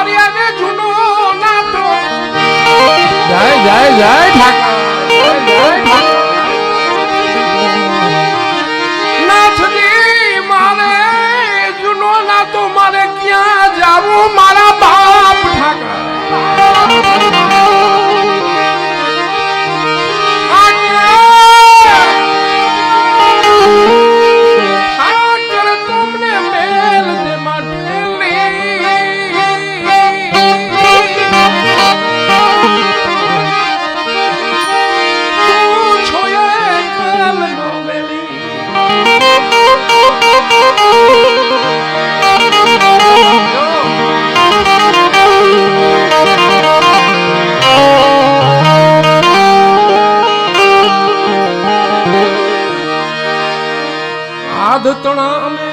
મારિયાને જૂનો નાથો. જય જય જય ઠાકર આધ તણા અમે